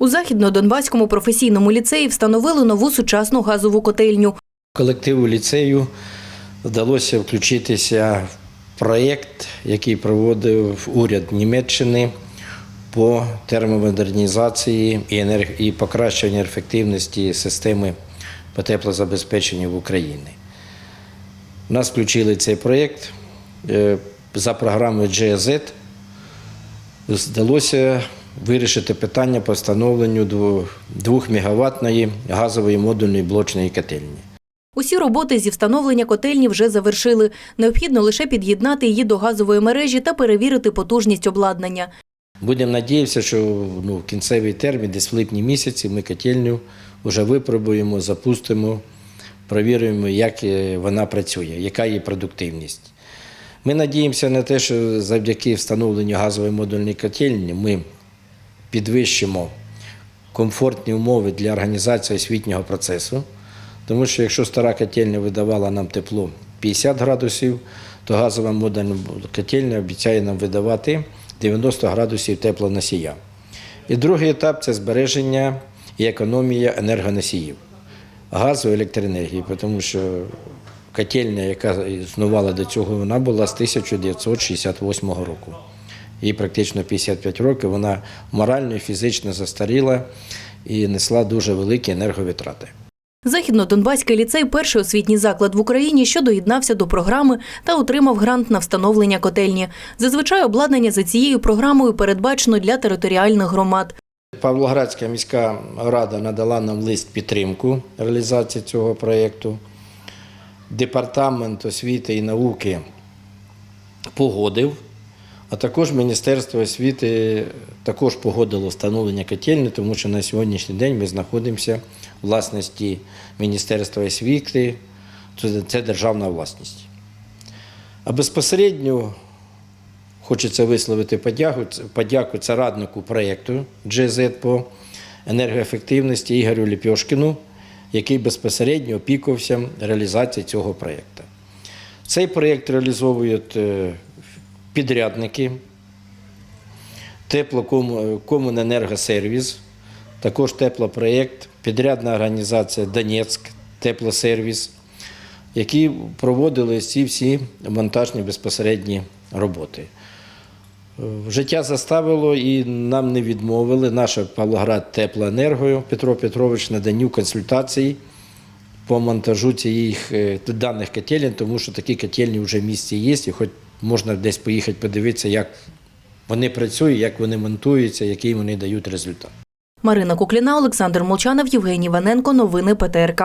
У західно-донбаському професійному ліцеї встановили нову сучасну газову котельню. Колективу ліцею вдалося включитися в проєкт, який проводив уряд Німеччини по термомодернізації і, покращенню ефективності системи по теплозабезпеченню в Україні. Нас включили цей проєкт е, за програмою GEZ. Вдалося вирішити питання по встановленню 2 мегаваттної газової модульної блочної котельні. Усі роботи зі встановлення котельні вже завершили. Необхідно лише під'єднати її до газової мережі та перевірити потужність обладнання. Будемо надіятися, що ну, в кінцевий термін, десь в липні місяці, ми котельню вже випробуємо, запустимо, провіримо, як е, вона працює, яка її продуктивність. Ми надіємося на те, що завдяки встановленню газової модульної котельні ми підвищимо комфортні умови для організації освітнього процесу. Тому що якщо стара котельня видавала нам тепло 50 градусів, то газова модульна котельня обіцяє нам видавати 90 градусів теплоносія. І другий етап це збереження і економія енергоносіїв, газу електроенергії, тому що котельня, яка існувала до цього, вона була з 1968 року. Їй практично 55 років, вона морально і фізично застаріла і несла дуже великі енерговитрати. Західно-Донбаський ліцей перший освітній заклад в Україні, що доєднався до програми та отримав грант на встановлення котельні. Зазвичай обладнання за цією програмою передбачено для територіальних громад. Павлоградська міська рада надала нам лист підтримку реалізації цього проєкту. Департамент освіти і науки погодив, а також Міністерство освіти також погодило встановлення котельні, тому що на сьогоднішній день ми знаходимося у власності Міністерства освіти, це- це державна власність. А безпосередньо Хочеться висловити подяку, подяку цараднику проєкту GZ по енергоефективності Ігорю Ліпьошкіну, який безпосередньо опікувався реалізацією цього проєкту. Цей проєкт реалізовують е, підрядники, Теплокомуненергосервіс, також теплопроєкт, підрядна організація Донецьк Теплосервіс, які проводили ці всі монтажні безпосередні роботи. Життя заставило і нам не відмовили. Наша Павлоград Теплоенерго Петро Петрович наданню консультацій по монтажу цих е, даних котелень, тому що такі котельні вже в місті є, і хоч можна десь поїхати подивитися, як вони працюють, як вони монтуються, який вони дають результат. Марина Кукліна, Олександр Молчанов, Євгеній Ваненко. Новини ПТРК.